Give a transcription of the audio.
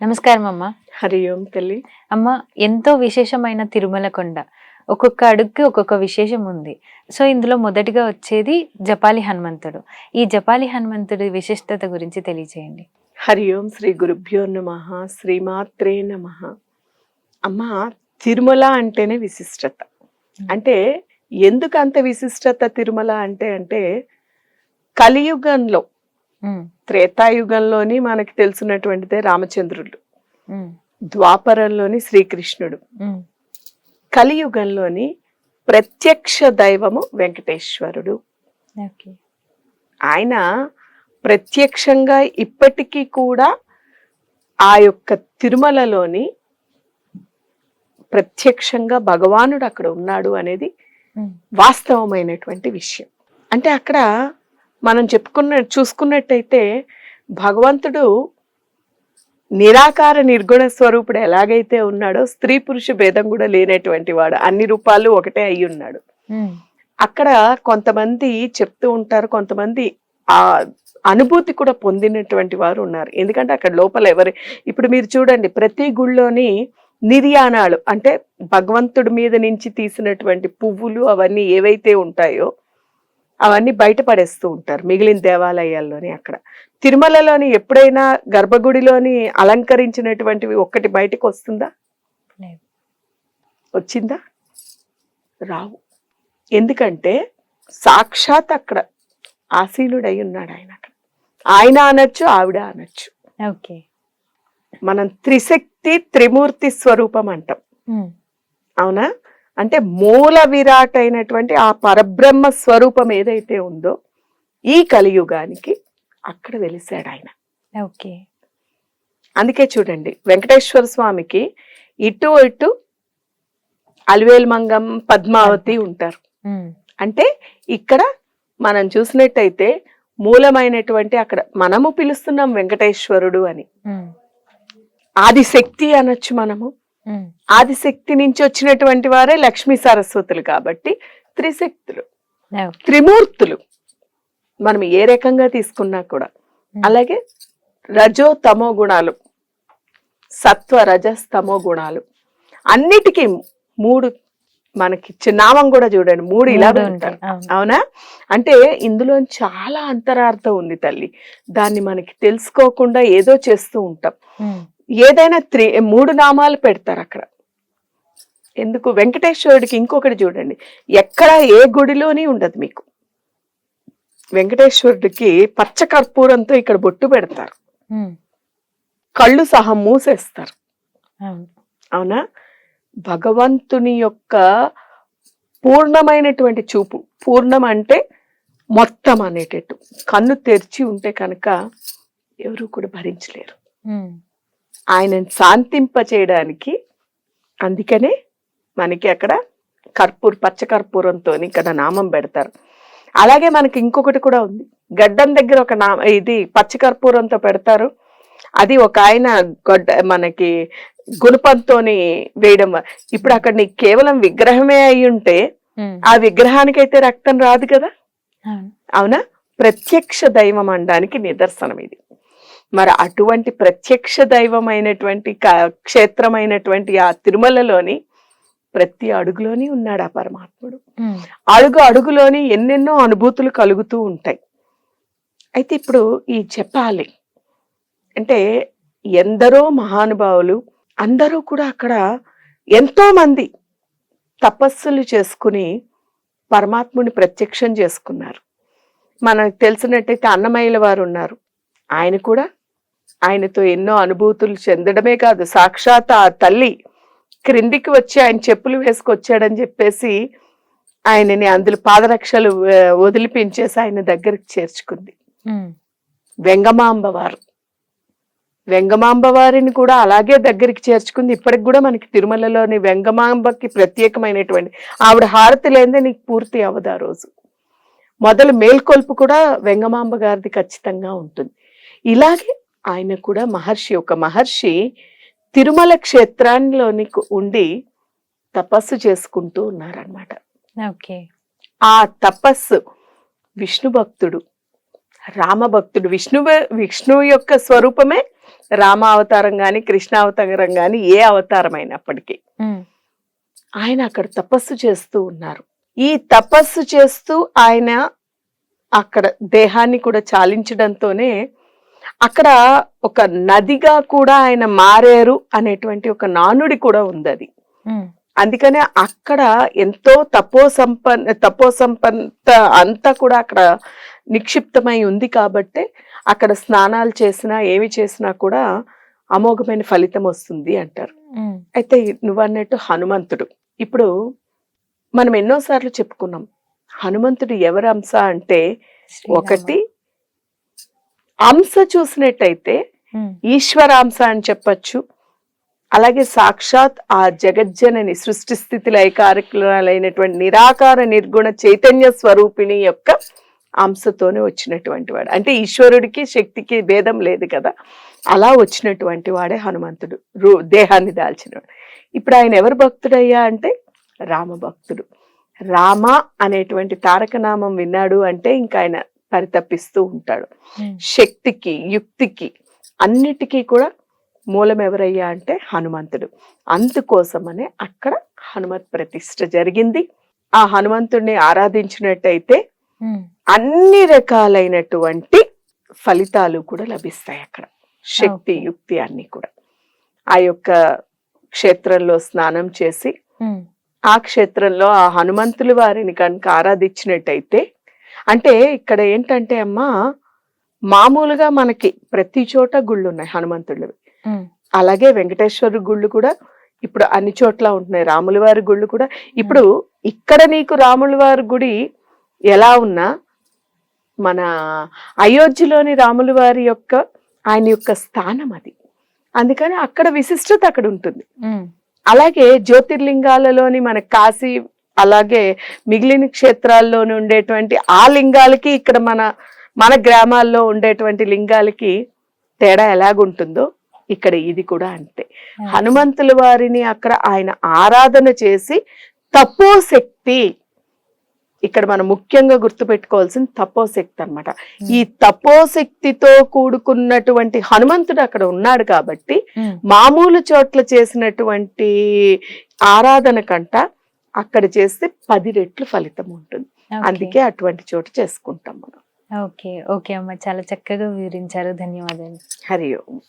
నమస్కారం అమ్మ. హరి ఓం తల్లి. అమ్మ ఎంతో విశేషమైన తిరుమల కొండ. ఒక్కొక్క అడుగుకి ఒక్కొక్క విశేషం ఉంది. సో ఇందులో మొదటిగా వచ్చేది జపాలి హనుమంతుడు. ఈ జపాలి హనుమంతుడి విశిష్టత గురించి తెలియచేయండి. హరి ఓం శ్రీ గురుభ్యో నమ శ్రీమాత్రే నమ. అమ్మ తిరుమల అంటేనే విశిష్టత. అంటే ఎందుకు అంత విశిష్టత తిరుమల అంటే అంటే కలియుగంలో త్రేతాయుగంలోని మనకి తెలిసినటువంటిదే రామచంద్రుడు. ద్వాపరంలోని శ్రీకృష్ణుడు. కలియుగంలోని ప్రత్యక్ష దైవము వెంకటేశ్వరుడు. ఓకే. ఆయన ప్రత్యక్షంగా ఇప్పటికీ కూడా ఆ యొక్క తిరుమలలోని ప్రత్యక్షంగా భగవానుడు అక్కడ ఉన్నాడు అనేది వాస్తవమైనటువంటి విషయం. అంటే అక్కడ మనం చెప్పుకున్న చూసుకున్నట్టయితే భగవంతుడు నిరాకార నిర్గుణ స్వరూపుడు ఎలాగైతే ఉన్నాడో స్త్రీ పురుష భేదం కూడా లేనటువంటి వాడు. అన్ని రూపాలు ఒకటే అయి ఉన్నాడు. అక్కడ కొంతమంది చెప్తూ ఉంటారు కొంతమంది ఆ అనుభూతి కూడా పొందినటువంటి వారు ఉన్నారు. ఎందుకంటే అక్కడ లోపల ఎవరి ఇప్పుడు మీరు చూడండి ప్రతి గుళ్ళోని నిర్యాణాలు అంటే భగవంతుడి మీద నుంచి తీసినటువంటి పువ్వులు అవన్నీ ఏవైతే ఉంటాయో అవన్నీ బయటపడేస్తూ ఉంటారు మిగిలిన దేవాలయాల్లోని అక్కడ. తిరుమలలోని ఎప్పుడైనా గర్భగుడిలోని అలంకరించినటువంటివి ఒక్కటి బయటకు వస్తుందా. వచ్చిందా? రావు. ఎందుకంటే సాక్షాత్ అక్కడ ఆసీనుడై ఉన్నాడు ఆయన అక్కడ. ఆయన అనొచ్చు ఆవిడ అనొచ్చు. ఓకే. మనం త్రిశక్తి త్రిమూర్తి స్వరూపం అంటాం. అవునా? అంటే మూల విరాట్ అయినటువంటి ఆ పరబ్రహ్మ స్వరూపం ఏదైతే ఉందో ఈ కలియుగానికి అక్కడ వెలిసాడు ఆయన. ఓకే. అందుకే చూడండి వెంకటేశ్వర స్వామికి ఇటు ఇటు అలివేలు మంగం పద్మావతి ఉంటారు. అంటే ఇక్కడ మనం చూసినట్టయితే మూలమైనటువంటి అక్కడ మనము పిలుస్తున్నాం వెంకటేశ్వరుడు అని. ఆదిశక్తి అనొచ్చు మనము. ఆదిశక్తి నుంచి వచ్చినటువంటి వారే లక్ష్మీ సరస్వతులు కాబట్టి త్రిశక్తులు. త్రిమూర్తులు. మనం ఏ రకంగా తీసుకున్నా కూడా. అలాగే రజో తమో గుణాలు. సత్వ రజస్ తమో గుణాలు. అన్నిటికీ మూడు మనకి నామం కూడా చూడండి. మూడు ఇలా ఉంటాయి, అవును. అంటే ఇందులో చాలా అంతరార్థం ఉంది తల్లి. దాన్ని మనకి తెలుసుకోకుండా ఏదో చేస్తూ ఉంటాం. ఏదైనా త్రి మూడు నామాలు పెడతారు అక్కడ. ఎందుకు? వెంకటేశ్వరుడికి ఇంకొకటి చూడండి. ఎక్కడ ఏ గుడిలోని ఉండదు మీకు. వెంకటేశ్వరుడికి పచ్చ కర్పూరంతో ఇక్కడ బొట్టు పెడతారు. కళ్ళు సహా మూసేస్తారు. అవును. భగవంతుని యొక్క పూర్ణమైనటువంటి చూపు. పూర్ణం అంటే మొత్తం అనేటట్టు. కన్ను తెరిచి ఉంటే కనుక ఎవరు కూడా భరించలేరు. ఆయనను శాంతింప చేయడానికి అందుకనే మనకి అక్కడ కర్పూర్ పచ్చ కర్పూరంతో ఇక్కడ నామం పెడతారు. అలాగే మనకి ఇంకొకటి కూడా ఉంది. గడ్డం దగ్గర ఒక నామ ఇది పచ్చ కర్పూరంతో పెడతారు. అది ఒక ఆయన గొడ్డ మనకి గుణపంతోని వేయడం. ఇప్పుడు అక్కడ నీకు కేవలం విగ్రహమే అయి ఉంటే ఆ విగ్రహానికైతే రక్తం రాదు కదా? అవును. అవునా? ప్రత్యక్ష దైవం అనడానికి నిదర్శనం ఇది. మరి అటువంటి ప్రత్యక్ష దైవమైనటువంటి క్షేత్రమైనటువంటి ఆ తిరుమలలోని ప్రతి అడుగులోని ఉన్నాడు ఆ పరమాత్ముడు. అడుగు అడుగులోని ఎన్నెన్నో అనుభూతులు కలుగుతూ ఉంటాయి. అయితే ఇప్పుడు ఈ చెప్పాలి. అంటే ఎందరో మహానుభావులు అందరూ కూడా అక్కడ ఎంతో మంది తపస్సులు చేసుకుని పరమాత్ముని ప్రత్యక్షం చేసుకున్నారు. మనకు తెలిసినట్టయితే అన్నమయ్యల వారు ఉన్నారు. ఆయన కూడా ఆయనతో ఎన్నో అనుభూతులు చెందడమే కాదు సాక్షాత్ ఆ తల్లి క్రిందికి వచ్చి ఆయన చెప్పులు వేసుకొచ్చాడని చెప్పేసి ఆయనని అందులో పాదరక్షలు వదిలిపించేసి ఆయన దగ్గరికి చేర్చుకుంది. వెంగమాంబ వారు. వెంగమాంబ వారిని కూడా అలాగే దగ్గరికి చేర్చుకుంది. ఇప్పటికి కూడా మనకి తిరుమలలోని వెంగమాంబకి ప్రత్యేకమైనటువంటి ఆవిడ హారతి లేదే నీకు పూర్తి అవ్వదు ఆ రోజు. మొదలు మేల్కొల్పు కూడా వెంగమాంబ గారిది ఖచ్చితంగా ఉంటుంది. ఇలాగే ఆయన కూడా మహర్షి. ఒక మహర్షి తిరుమల క్షేత్రాల్లోని ఉండి తపస్సు చేసుకుంటూ ఉన్నారనమాట ఓకే. ఆ తపస్సు విష్ణు భక్తుడు రామ భక్తుడు. విష్ణువు యొక్క స్వరూపమే రామ అవతారం గాని కృష్ణ అవతారం గాని ఏ అవతారం అయినప్పటికీ ఆయన అక్కడ తపస్సు చేస్తూ ఉన్నారు. ఈ తపస్సు చేస్తూ ఆయన అక్కడ దేహాన్ని కూడా చాలించడంతోనే అక్కడ ఒక నదిగా కూడా ఆయన మారారు అనేటువంటి ఒక నానుడి కూడా ఉంది అది అందుకనే అక్కడ ఎంతో తపో సంపన్న తపో సంపన్న అంతా కూడా అక్కడ నిక్షిప్తమై ఉంది కాబట్టి అక్కడ స్నానాలు చేసినా ఏమి చేసినా కూడా అమోఘమైన ఫలితం వస్తుంది అంటారు. అయితే నువ్వు అన్నట్టు హనుమంతుడు. ఇప్పుడు మనం ఎన్నోసార్లు చెప్పుకున్నాం. హనుమంతుడు ఎవరి అంశ అంటే. ఒకటి అంశ చూసినట్టయితే ఈశ్వరాంశ అని చెప్పొచ్చు. అలాగే సాక్షాత్ ఆ జగజ్జనని సృష్టి స్థితి లయకారకులైనటువంటి నిరాకార నిర్గుణ చైతన్య స్వరూపిణి యొక్క అంశతోనే వచ్చినటువంటి వాడు. అంటే ఈశ్వరుడికి శక్తికి భేదం లేదు కదా. అలా వచ్చినటువంటి వాడే హనుమంతుడు. రూ దేహాన్ని దాల్చినవాడు. ఇప్పుడు ఆయన ఎవరు భక్తుడయ్యా అంటే రామ భక్తుడు రామ అనేటువంటి తారకనామం విన్నాడు అంటే ఇంకా ఆయన పరితపిస్తూ ఉంటాడు. శక్తికి యుక్తికి అన్నిటికీ కూడా మూలం ఎవరయ్యా అంటే హనుమంతుడు. అందుకోసమనే అక్కడ హనుమత్ ప్రతిష్ఠ జరిగింది. ఆ హనుమంతుడిని ఆరాధించినట్టయితే అన్ని రకాలైనటువంటి ఫలితాలు కూడా లభిస్తాయి అక్కడ. శక్తి. యుక్తి అన్ని కూడా. ఆ యొక్క క్షేత్రంలో స్నానం చేసి ఆ క్షేత్రంలో ఆ హనుమంతుల వారిని కనుక ఆరాధించినట్టయితే అంటే ఇక్కడ ఏంటంటే అమ్మా మామూలుగా మనకి ప్రతి చోట గుళ్ళు ఉన్నాయి హనుమంతుడివి. ఉమ్, అలాగే వెంకటేశ్వర గుళ్ళు కూడా ఇప్పుడు అన్ని చోట్ల ఉంటున్నాయి. రాముల వారి గుళ్ళు కూడా. ఇప్పుడు ఇక్కడ నీకు రాముల వారి గుడి ఎలా ఉన్నా మన అయోధ్యలోని రాముల వారి యొక్క ఆయన యొక్క స్థానం అది. అందుకని అక్కడ విశిష్టత అక్కడ ఉంటుంది. అలాగే జ్యోతిర్లింగాలలోని మన కాశీ అలాగే మిగిలిన క్షేత్రాల్లోని ఉండేటువంటి ఆ లింగాలకి ఇక్కడ మన మన గ్రామాల్లో ఉండేటువంటి లింగాలకి తేడా ఎలాగుంటుందో ఇక్కడ ఇది కూడా అంతే. హనుమంతుల వారిని అక్కడ ఆయన ఆరాధన చేసి తపోశక్తి ఇక్కడ మనం ముఖ్యంగా గుర్తుపెట్టుకోవాల్సిన తపోశక్తి అన్నమాట. ఈ తపోశక్తితో కూడుకున్నటువంటి హనుమంతుడు అక్కడ ఉన్నాడు కాబట్టి మామూలు చోట్ల చేసినటువంటి ఆరాధన కంట అక్కడ చేస్తే పది రెట్లు ఫలితం ఉంటుంది. అందుకే అటువంటి చోటు చేసుకుంటాం మనం. ఓకే ఓకే అమ్మ. చాలా చక్కగా వివరించారు. ధన్యవాదాలు. హరి ఓం.